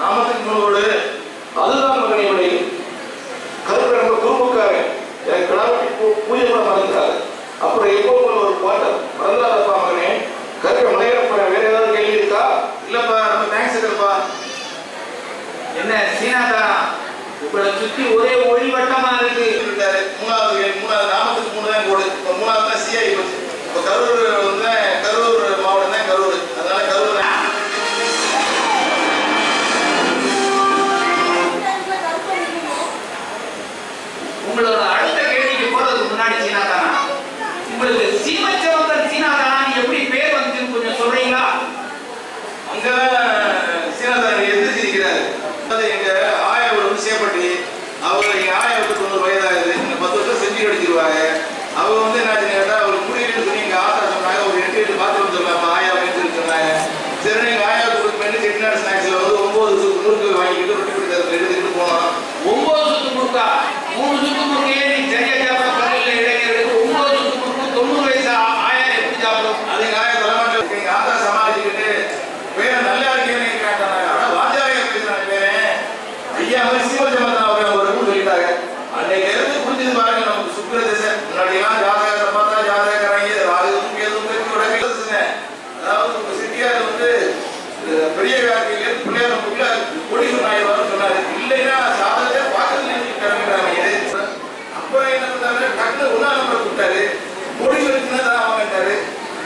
நாமத்துக்கு முன்னோடு அதுதான் மகனை விடை கருப்பு ரொம்ப குறும்புக்காரன். என் கிடாவட்டி பூஜை பண்ண மறந்துட்டாரு அப்புறம் எப்போ போல ஒரு பாட்டு? மறந்துடாதப்பா மகனே. கருப்பை மலையப்பா வேற ஏதாவது கேள்வி இருக்கா? இல்லப்பா ரொம்ப தேங்க்ஸ் இருப்பா என்ன சீனாதா உங்களை சுத்தி ஒரே ஒளிவட்டமா இருக்கு. இருக்காரு. மூணாவது மூணாவது நாமத்துக்கு மூணு தான் கோடு இப்போ மூணாவது தான் சிஐ போச்சு. ஐயா மாதிரி சீவஜமன் அவர் சொல்லிட்டாங்க அன்னைக்கு இருந்து புரிஞ்சது பாருங்க நமக்கு சுக்கிர திசை. முன்னாடி எல்லாம் ஜாதகத்தை பார்த்தா ஜாதகக்காரங்க ராகுவும் கேதுவும் கேட்டு உடனே அதாவது உங்க சிட்டியார் வந்து பெரிய வியாதியில பிள்ளையார் நமக்குள்ள கொடி சொன்னாயிரம் சொன்னாரு. இல்லைன்னா சாதனை பார்க்கறது கிளம்பிடுறாங்க இது அப்புறம் என்ன பண்ணாரு டக்குனு ஒன்னா நம்பர் கூப்பிட்டாரு கொடி சொல்லிச்சுன்னா தான் வாங்கிட்டாரு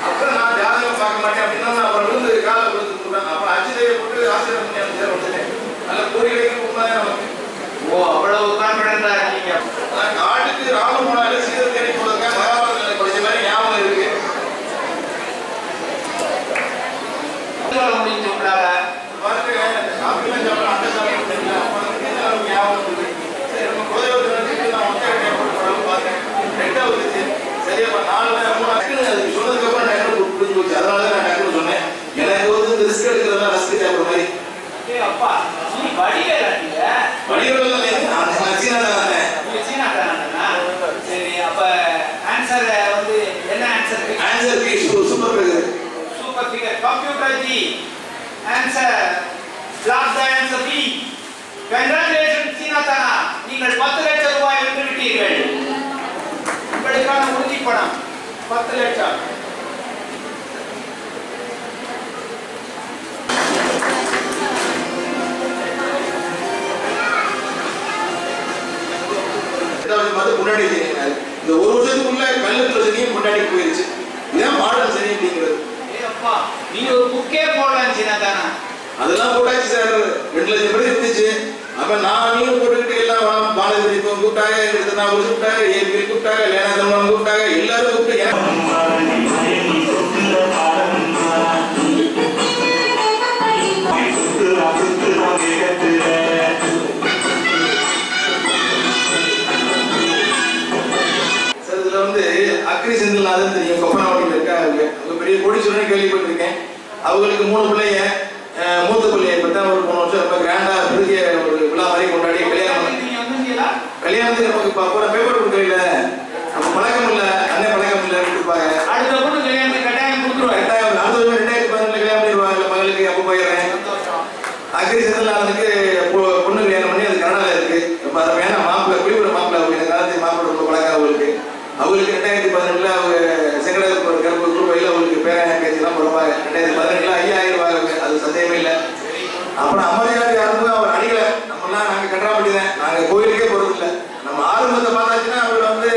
அப்புறம் நான் ஜாதகம் பார்க்க மாட்டேன் அப்படின்னா நான் அப்புறம் விழுந்து காலை விழுந்து கொடுத்தேன் அப்புறம் அச்சுதையை போட்டு ஆசிரியர் பண்ணி அமைச்சர் வந்துட்டேன் நல்ல கோடிகளுக்கு உண்மைதான் நமக்கு ஓ அவ்வளவு கான்பிடண்டா இருக்கீங்க ஆனா காட்டுக்கு ராமன் போனாலே சீதர் தேடி போடுறதுக்காக மகாபாரதத்தில் படிச்ச மாதிரி ஞாபகம் இருக்கு சொல்ல முடிஞ்சு உங்களால பாருங்க சாப்பிடலாம் சாப்பிடலாம் அந்த சாப்பிடலாம் தெரியல அப்ப வந்து என்ன நமக்கு ஞாபகம் இருக்கு சரி நம்ம குலதெய்வத்தை நான் ஒற்றை அடியாக போட்டு போடலாம் பார்த்தேன் ரெண்டாவது வந்துச்சு சரியா நாலு மூணு டக்குனு அது சொன்னதுக்கு அப்புறம் டக்குனு புரிஞ்சு போச்சு அதனால தான் நான் டக்குனு சொன்னேன் எனக்கு வந்து இந்த ரிஸ்க் எடுக்கிறதெல்லாம் ரிஸ்க் சாப்பிட்ற மாதிரி ஏய் அப்பா நீ வடிவேல நீங்க வடிவெல்லாம் இல்லை நான் சீனா தான் வந்தேன் நீங்க சீனாதானா சரி அப்ப ஆன்சர் வந்து என்ன ஆன்சர் ஆன்சர் கீ சூப்பர் இருக்குது super figure the answer. Answer the answer B. Congratulations, Sinatana. நீங்கள் பத்து லட்சம் ரூபாய் வென்று விட்டீர்கள் உங்களுக்கான உறுதி பணம் பத்து லட்சம் முன்னாடி இந்த ஒரு வருஷத்துக்குள்ள கல்லுக்குள்ள சனியும் முன்னாடி போயிருச்சு இதான் மாடல் சனி அப்படிங்கிறது ஏய் அப்பா நீ ஒரு புக்கே போடலாம் சீனாதானா அதெல்லாம் போட்டாச்சு சார். ரெண்டு லட்சம் பேர் இருந்துச்சு. அப்ப நான் நீங்க போட்டுக்கிட்டு எல்லாம் வா- பாலகிரி கூப்பிட்டாங்க எடுத்து நான் கூப்பிட்டாங்க ஏபி கூப்பிட்டாங்க லேனாதமன் கூப்பிட்டாங்க எல்லாரும் கூப்பிட்டு கோடீஸ்வரன் கேள்விப்பட்டிருக்கேன். அவங்களுக்கு மூணு அஹ், மூத்த பிள்ளைய தான் ஒரு மூணு வருஷம் ரொம்ப கிராண்டா பெரிய ஒரு விழா மாதிரி கொண்டாடி கல்யாணம் கல்யாணத்துக்கு நமக்கு இப்போ கூட பேப்பர் கொடுக்கல நம்ம பழக்கம் இல்லை. அண்ணன் பழக்கம் இல்லை கொடுப்பாங்க அடுத்த பொண்ணு கல்யாணத்துக்கு கட்டாயம் கொடுத்துருவாரு. ரெண்டாயிரம் அடுத்த வருஷம் ரெண்டாயிரத்தி பதினெட்டுல கல்யாணம் பண்ணிடுவாங்க மகளுக்கு அப்போ போயிடுறேன். அக்ரி செந்தில்நாதனுக்கு ரெண்டாயிரத்தி பதினெட்டுல ஐயாயிரம் ரூபாய் அது சந்தேகமே இல்லை. அப்புறம் அமர்ஜியாதி யாருக்கும் அவர் நம்ம எல்லாம் நாங்க கட்டுறாப்பட்டி தான். நாங்க கோயிலுக்கே போகிறது இல்லை. நம்ம ஆரம்பத்தை பார்த்தாச்சுன்னா அவர் வந்து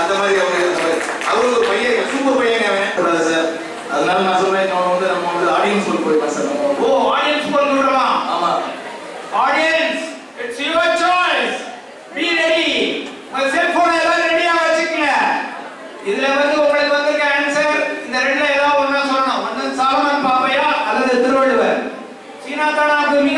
அந்த மாதிரி அவர் அவரு ஒரு பையன் சூப்பர் பையன் அவன். சார். அதனால நான் சொல்றேன் நம்ம வந்து நம்ம வந்து ஆடியன்ஸ் போய் போயிடலாம் சார். ஓ ஆடியன்ஸ் போய் விடலாம். ஆமா. ஆடியன்ஸ் ತಡ ತಡ